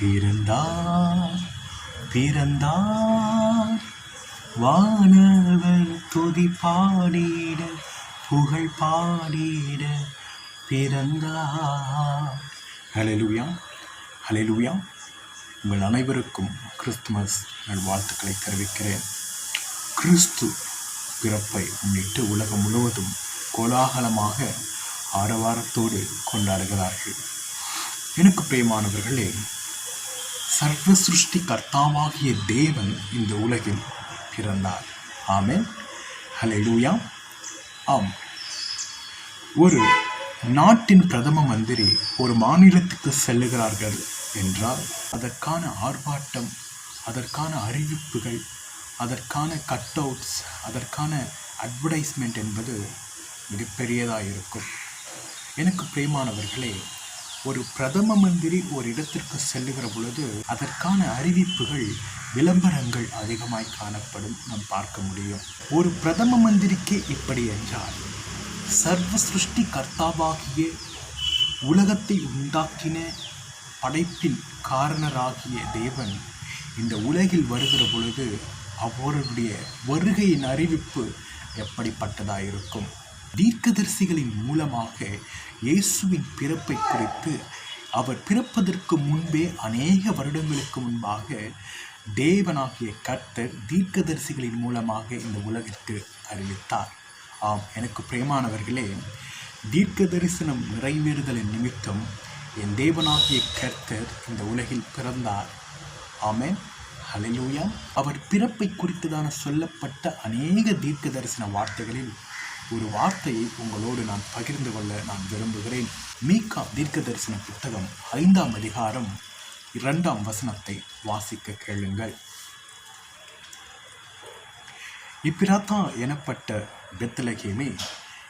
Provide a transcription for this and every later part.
பிறந்தார் பிறந்தார். வானவர் துதி பாடிட புகழ் பாடிட பிறந்தார். ஹalleluya ஹalleluya உங்கள் அனைவருக்கும் கிறிஸ்துமஸ் நல்வாழ்த்துக்களை தெரிவிக்கிறேன். கிறிஸ்து பிறப்பை முன்னிட்டு உலகம் முழுவதும் கோலாகலமாக ஆரவாரத்தோடு கொண்டாடுகிறார்கள். எனக்கு பிரியமானவர்களே சர்வ சிருஷ்டி கர்த்தாவாகிய தேவன் இந்த உலகில் பிறந்தார். ஆமென். ஹலெலூயா ஆம். ஒரு நாட்டின் பிரதம மந்திரி ஒரு மாநிலத்துக்கு செல்லுகிறார்கள் என்றால் அதற்கான ஆர்ப்பாட்டம் அதற்கான அறிவிப்புகள் அதற்கான கட் அவுட்ஸ் அதற்கான அட்வர்டைஸ்மெண்ட் என்பது மிகப்பெரியதாக இருக்கும் எனக்கு பிரியமானவர்களே ஒரு பிரதம மந்திரி ஒரு இடத்திற்கு செல்லுகிற பொழுது அதற்கான அறிவிப்புகள் விளம்பரங்கள் அதிகமாய் காணப்படும் நாம் பார்க்க முடியும். ஒரு பிரதம மந்திரிக்கு இப்படி என்றால் சர்வ சிருஷ்டி கர்த்தாவாகிய உலகத்தை உண்டாக்கின படைப்பின் காரணராகிய தேவன் இந்த உலகில் வருகிற பொழுது அவருடைய வருகையின் அறிவிப்பு எப்படிப்பட்டதாக இருக்கும் தீர்க்கதரிசிகளின் மூலமாக இயேசுவின் பிறப்பை குறித்து அவர் பிறப்பதற்கு முன்பே அநேக வருடங்களுக்கு முன்பாக தேவனாகிய கர்த்தர் தீர்க்கதரிசிகளின் மூலமாக இந்த உலகிற்கு அறிவித்தார். ஆம் எனக்கு பிரேமானவர்களே தீர்க்க தரிசனம் நிறைவேறுதலின் நிமித்தம் என் தேவனாகிய கர்த்தர் இந்த உலகில் பிறந்தார். ஆமேன். ஹalleluya. அவர் பிறப்பை குறித்ததான சொல்லப்பட்ட அநேக தீர்க்க தரிசன வார்த்தைகளில் ஒரு வார்த்தையை உங்களோடு நான் பகிர்ந்து கொள்ள நான் விரும்புகிறேன். மீகா தீர்க்க தரிசன புத்தகம் ஐந்தாம் அதிகாரம் இரண்டாம் வசனத்தை வாசிக்க கேளுங்கள். இப்பிராத்தா எனப்பட்ட பெத்தலகேமே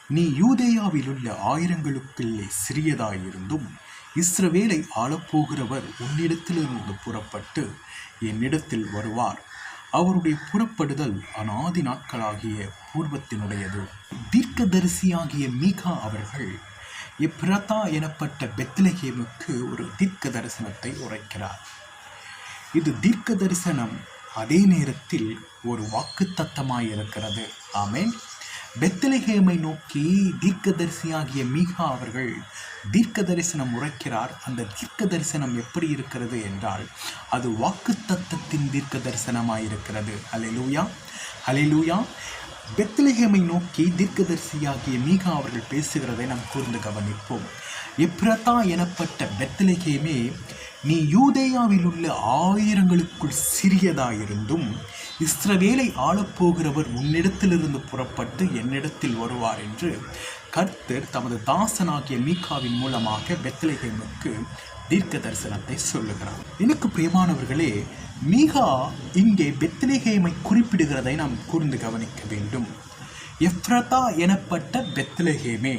நீ யூதேயாவிலுள்ள ஆயிரங்களுக்குள்ளே சிறியதாயிருந்தும் இஸ்ரவேலை ஆளப்போகிறவர் உன்னிடத்திலிருந்து புறப்பட்டு என்னிடத்தில் வருவார். அவருடைய புறப்படுதல் அநாதி நாட்களாகிய பூர்வத்தினுடையது. தீர்க்கதரிசியாகிய மீகா அவர்கள் இப்ரதா எனப்பட்ட பெத்லகேமுக்கு ஒரு தீர்க்க தரிசனத்தை உரைக்கிறார். இது தீர்க்க தரிசனம் அதே நேரத்தில் ஒரு வாக்குத்தத்தமாய் இருக்கிறது ஆமேன். பெத்தலகேமை நோக்கி தீர்க்கதரிசியாகிய மீகா அவர்கள் தீர்க்க தரிசனம் உரைக்கிறார். அந்த தீர்க்க தரிசனம் எப்படி இருக்கிறது என்றால் அது வாக்குத்தத்தத்தின் தீர்க்க தரிசனமாயிருக்கிறது இருக்கிறது அலையலூயா அலைலூயா நோக்கி தீர்க்கதரிசியாகிய மீகா அவர்கள் பேசுகிறதை நாம் கூர்ந்து கவனிப்போம். எப்ரதா எனப்பட்ட பெத்தலகேமே நீ யூதேயாவில் உள்ள ஆயிரங்களுக்குள் சிறியதாயிருந்தும் இஸ்ரவேலை ஆளப்போகிறவர் உன்னிடத்திலிருந்து புறப்பட்டு என்னிடத்தில் வருவார் என்று கர்த்தர் தமது தாசனாகிய மீகாவின் மூலமாக பெத்லகேமுக்கு தீர்க்க தரிசனத்தை சொல்லுகிறார். எனக்கு பிரியமானவர்களே மீகா இங்கே பெத்லகேமை குறிப்பிடுகிறதை நாம் கூர்ந்து கவனிக்க வேண்டும். எஃப்ரதா எனப்பட்ட பெத்லகேமே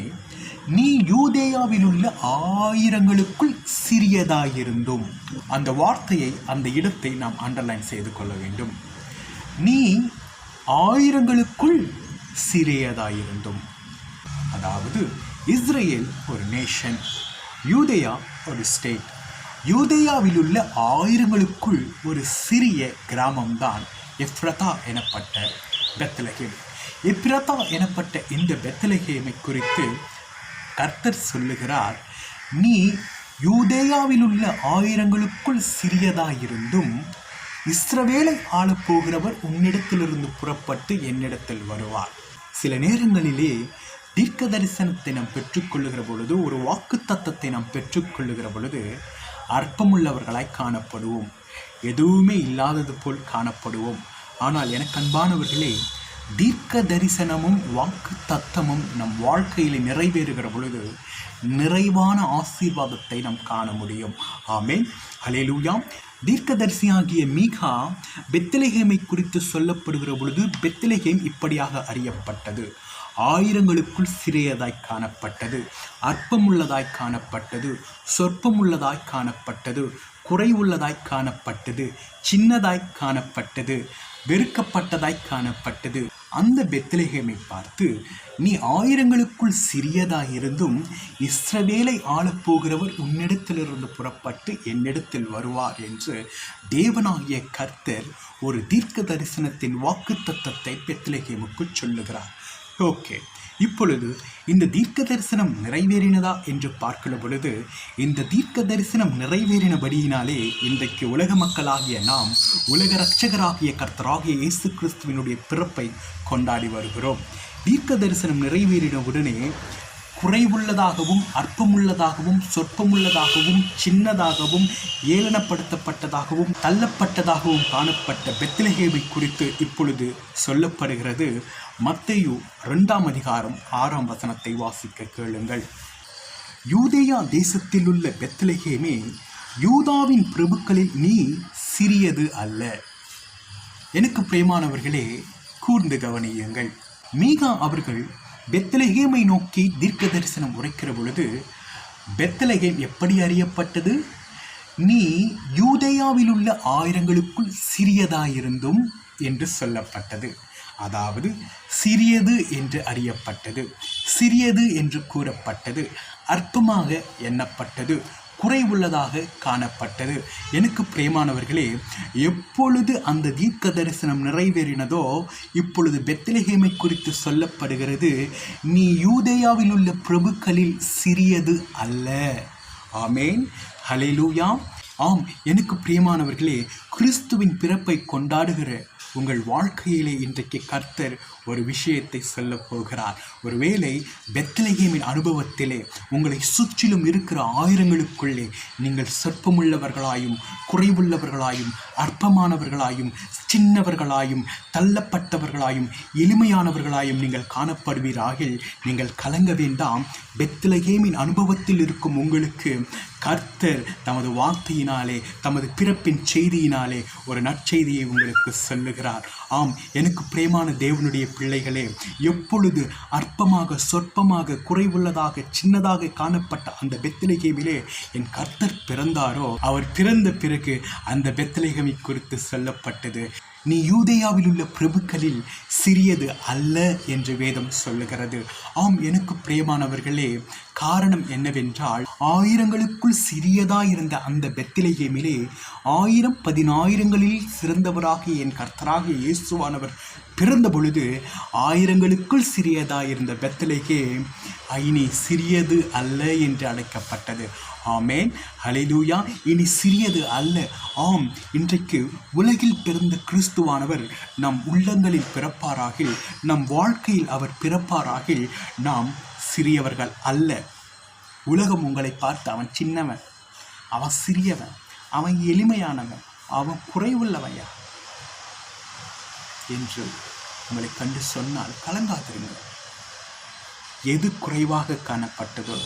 நீ யூதேயாவில் உள்ள ஆயிரங்களுக்குள் சிறியதாயிருந்தும் அந்த வார்த்தையை அந்த இடத்தை நாம் அண்டர்லைன் செய்து கொள்ள வேண்டும். நீ ஆயிரங்களுக்குள் சிறியதாயிருந்தும். அதாவது இஸ்ரேல் ஒரு நேஷன் யூதேயா ஒரு ஸ்டேட் யூதேயாவில் உள்ள ஆயிரங்களுக்குள் ஒரு சிறிய கிராமம்தான் எஃப்ரதா எனப்பட்ட பெத்தலகேம் எப்ரதா எனப்பட்ட இந்த பெத்தலகேமை குறித்து கர்த்தர் சொல்லுகிறார் நீ யூதேயாவில் உள்ள ஆயிரங்களுக்குள் சிறியதாயிருந்தும் இஸ்ரவேலை ஆளப்போகிறவர் உன்னிடத்திலிருந்து புறப்பட்டு என்னிடத்தில் வருவார். சில நேரங்களிலே தீர்க்க தரிசனத்தை நாம் பெற்றுக்கொள்ளுகிற பொழுது ஒரு வாக்கு தத்தத்தை நாம் பெற்றுக்கொள்ளுகிற பொழுது அற்பமுள்ளவர்களாய் காணப்படுவோம். எதுவுமே இல்லாதது போல் காணப்படுவோம். ஆனால் எனக்கு அன்பானவர்களே தீர்க்க தரிசனமும் வாக்கு தத்தமும் நம் வாழ்க்கையில் நிறைவேறுகிற பொழுது நிறைவான ஆசீர்வாதத்தை நாம் காண முடியும். ஆமேன். ஹலேலூயாம் தீர்க்கதரிசியாகிய மீகா பெத்தலகேமை குறித்து சொல்லப்படுகிற பொழுது பெத்தலகேம் இப்படியாக அறியப்பட்டது. ஆயிரங்களுக்குள் சிறியதாய் காணப்பட்டது அற்பமுள்ளதாய் காணப்பட்டது சொற்பமுள்ளதாய் காணப்பட்டது குறைவுள்ளதாய் காணப்பட்டது சின்னதாய் காணப்பட்டது வெறுக்கப்பட்டதாய் காணப்பட்டது. அந்த பெத்லகேமை பார்த்து நீ ஆயிரங்களுக்குள் சிறியதாயிருந்தும் இஸ்ரவேலை ஆளப்போகிறவர் உன்னிடத்திலிருந்து புறப்பட்டு என்னிடத்தில் வருவார் என்று தேவனாகிய கர்த்தர் ஒரு தீர்க்க தரிசனத்தின் வாக்கு தத்தத்தை பெத்லகேமுக்கு சொல்லுகிறார். ஓகே இப்பொழுது இந்த தீர்க்க தரிசனம் நிறைவேறினதா என்று பார்க்கிற பொழுது இந்த தீர்க்க தரிசனம் நிறைவேறினபடியினாலே இன்றைக்கு உலக மக்களாகிய நாம் உலக ரட்சகராகிய கர்த்தராகிய இயேசு கிறிஸ்துவினுடைய பிறப்பை கொண்டாடி வருகிறோம். தீர்க்க தரிசனம் நிறைவேறின உடனே குறைவுள்ளதாகவும் அற்பமுள்ளதாகவும் சொற்பமுள்ளதாகவும் சின்னதாகவும் ஏளனப்படுத்தப்பட்டதாகவும் தள்ளப்பட்டதாகவும் காணப்பட்ட பெத்திலகேமை குறித்து இப்பொழுது சொல்லப்படுகிறது. மத்தையு ரெண்டாம் அதிகாரம் ஆறாம் வசனத்தை வாசிக்க கேளுங்கள். யூதேயா தேசத்திலுள்ள பெத்திலகேமே யூதாவின் பிரபுக்களில் நீ சிறியது அல்ல. எனக்கு பிரியமானவர்களே கூர்ந்து கவனியுங்கள். மீகா அவர்கள் பெத்தலகேமை நோக்கி தீர்க்க தரிசனம் உரைக்கிற பொழுது பெத்தலகேம் எப்படி அறியப்பட்டது? நீ யூதயாவில் உள்ள ஆயிரங்களுக்குள் சிறியதாயிருந்தும் என்று சொல்லப்பட்டது. அதாவது சிறியது என்று அறியப்பட்டது. சிறியது என்று கூறப்பட்டது. அற்பமாக எண்ணப்பட்டது. குறைவுள்ளதாக காணப்பட்டது. எனக்கு பிரேமானவர்களே எப்பொழுது அந்த தீர்க்க தரிசனம் நிறைவேறினதோ இப்பொழுது பெத்தலகேமை குறித்து சொல்லப்படுகிறது நீ யூதேயாவில் உள்ள பிரபுக்களில் சிறியது அல்ல. ஆமேன். ஹalleluya. ஆம் எனக்கு பிரியமானவர்களே கிறிஸ்துவின் பிறப்பை கொண்டாடுகிற உங்கள் வாழ்க்கையிலே இன்றைக்கு கர்த்தர் ஒரு விஷயத்தை சொல்லப் போகிறார். ஒருவேளை பெத்லகேமின் அனுபவத்திலே உங்களை சுற்றிலும் இருக்கிற ஆயிரங்களுக்குள்ளே நீங்கள் சொற்பமுள்ளவர்களாயும் குறைவுள்ளவர்களாயும் அற்பமானவர்களாயும் சின்னவர்களாயும் தள்ளப்பட்டவர்களாயும் எளிமையானவர்களாயும் நீங்கள் காணப்படுவீராகில் நீங்கள் கலங்க வேண்டாம். பெத்லகேமின் அனுபவத்தில் இருக்கும் உங்களுக்கு கர்த்தர் தமது வார்த்தையினாலே தமது பிறப்பின் செய்தியினாலே ஒரு நற்செய்தியை உங்களுக்கு சொல்லுகிறார். ஆம் எனக்கு பிரேமான தேவனுடைய பிள்ளைகளே எப்பொழுது அற்பமாக சொற்பமாக குறைவுள்ளதாக சின்னதாக காணப்பட்ட அந்த பெத்திலகேமிலே என் கர்த்தர் பிறந்தாரோ அவர் பிறந்த பிறகு அந்த பெத்திலகேமை குறித்து சொல்லப்பட்டது. நீ யூதேயாவில் உள்ள பிரபுக்களில் சிறியது அல்ல என்று வேதம் சொல்லுகிறது. ஆம் எனக்கு பிரியமானவர்களே காரணம் என்னவென்றால் ஆயிரங்களுக்குள் சிறியதாயிருந்த அந்த பெத்திலேயேமிலே ஆயிரம் பதினாயிரங்களில் சிறந்தவராக என் கர்த்தராக இயேசுவானவர் பிறந்த பொழுது ஆயிரங்களுக்குள் சிறியதாயிருந்த பெத்தலைக்கே இனி சிறியது அல்ல என்று அழைக்கப்பட்டது. ஆமேன். ஹலிலூயா இனி சிறியது அல்ல. ஆம் இன்றைக்கு உலகில் பிறந்த கிறிஸ்துவானவர் நம் உள்ளங்களில் பிறப்பாராகில் நம் வாழ்க்கையில் அவர் பிறப்பாராகில் நாம் சிறியவர்கள் அல்ல. உலகம் உங்களை பார்த்து அவன் சின்னவன் அவன் சிறியவன் அவன் எளிமையானவன் அவன் குறைவுள்ளவையா? என்று உங்களை கண்டு சொன்னால் கலங்காதிருங்கள். எது குறைவாக காணப்பட்டதோ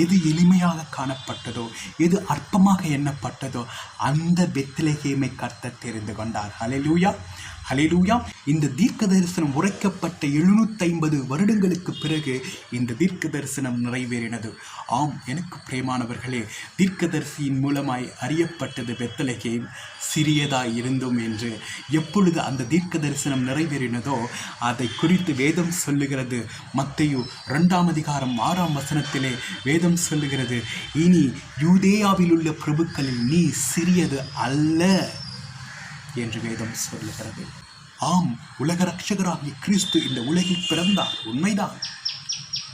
எது எளிமையாக காணப்பட்டதோ எது அற்பமாக எண்ணப்பட்டதோ அந்த பெத்திலகேமை கர்த்தர் தெரிந்து கொண்டார். ஹalleluya ஹalleluya இந்த தீர்க்க தரிசனம் உரைக்கப்பட்ட எழுநூத்தி ஐம்பது வருடங்களுக்கு பிறகு இந்த தீர்க்க தரிசனம் நிறைவேறினது. ஆம் எனக்கு பிரேமானவர்களே தீர்க்கதரிசியின் மூலமாய் அறியப்பட்டது வெத்தலகே சிறியதாய் இருந்தோம் என்று. எப்பொழுது அந்த தீர்க்க தரிசனம் நிறைவேறினதோ அதை குறித்து வேதம் சொல்லுகிறது. மத்தையு இரண்டாம் அதிகாரம் ஆறாம் வசனத்திலே வேதம் சொல்லுகிறது. இனி யூதேயாவில் உள்ள பிரபுக்களில் நீ சிறியது அல்ல. என்று வேதம் சொல்லுகிறது. ஆம் உலக ரட்சகராகிய கிறிஸ்து இந்த உலகில் பிறந்தார். உண்மைதான்.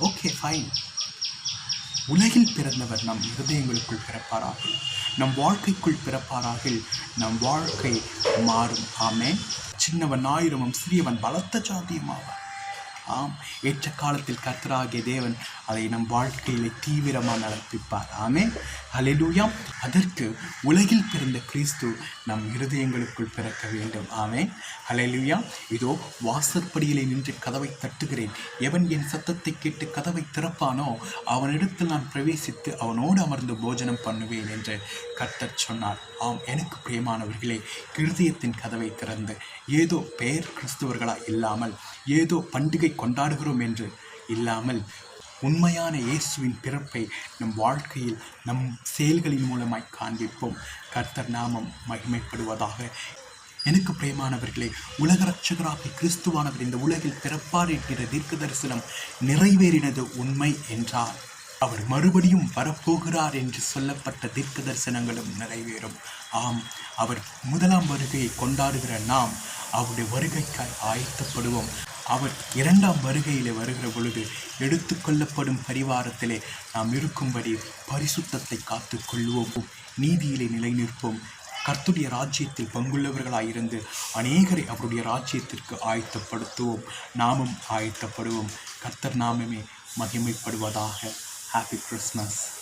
ஓகே ஃபைன் உலகில் பிறந்தவர் நம் இருதயங்களுக்குள் பிறப்பாராகில் நம் வாழ்க்கைக்குள் பிறப்பாராகில் நம் வாழ்க்கை மாறும். ஆமே சின்னவன் ஆயிரமும் சிறியவன் பலத்த சாத்தியமாவான் ஆம் ஏற்ற காலத்தில் கர்த்தராகிய தேவன் அதை நம் வாழ்க்கையிலே தீவிரமாக நடப்பிப்பார். ஆமே அலிலூயாம் அதற்கு உலகில் பிறந்த கிறிஸ்து நம் இருதயங்களுக்குள் பிறக்க வேண்டும். ஆமே ஹalleluya. இதோ வாசற்படியிலே நின்று கதவை தட்டுகிறேன். எவன் என் சத்தத்தை கேட்டு கதவை திறப்பானோ அவனிடத்தில் நான் பிரவேசித்து அவனோடு அமர்ந்து போஜனம் பண்ணுவேன் என்று கர்த்தர் சொன்னார். ஆம் எனக்கு பிரியமானவர்களே இருதயத்தின் கதவை திறந்து ஏதோ பெயர் கிறிஸ்துவர்களாக இல்லாமல் ஏதோ பண்டிகை கொண்டாடுகிறோம் என்று இல்லாமல் உண்மையான இயேசுவின் பிறப்பை நம் வாழ்க்கையில் நம் செயல்களின் மூலமாய் காண்பிப்போம். கர்த்தர் நாமம் மகிமைப்படுவதாக. எனக்கு பிரியமானவர்களே உலக ரட்சகராக கிறிஸ்துவானவர் இந்த உலகில் பிறப்பார் என்கிற தீர்க்க தரிசனம் நிறைவேறினது உண்மை என்றார் அவர் மறுபடியும் வரப்போகிறார் என்று சொல்லப்பட்ட தீர்க்க தரிசனங்களும் நிறைவேறும். ஆம் அவர் முதலாம் வருகையை கொண்டாடுகிற நாம் அவருடைய வருகைக்காய் ஆயத்தப்படுவோம். அவர் இரண்டாம் வருகையிலே வருகிற பொழுது எடுத்துக்கொள்ளப்படும் பரிவாரத்திலே நாம் இருக்கும்படி பரிசுத்தத்தை காத்துக்கொள்வோம். நீதியிலே நிலை நிற்போம் கர்த்துடைய ராஜ்யத்தில் பங்குள்ளவர்களாயிருந்து அநேகரை அவருடைய ராஜ்யத்திற்கு ஆயத்தப்படுத்துவோம். நாமும் ஆயத்தப்படுவோம். கர்த்தர் நாமமே மகிமைப்படுவதாக. Happy Christmas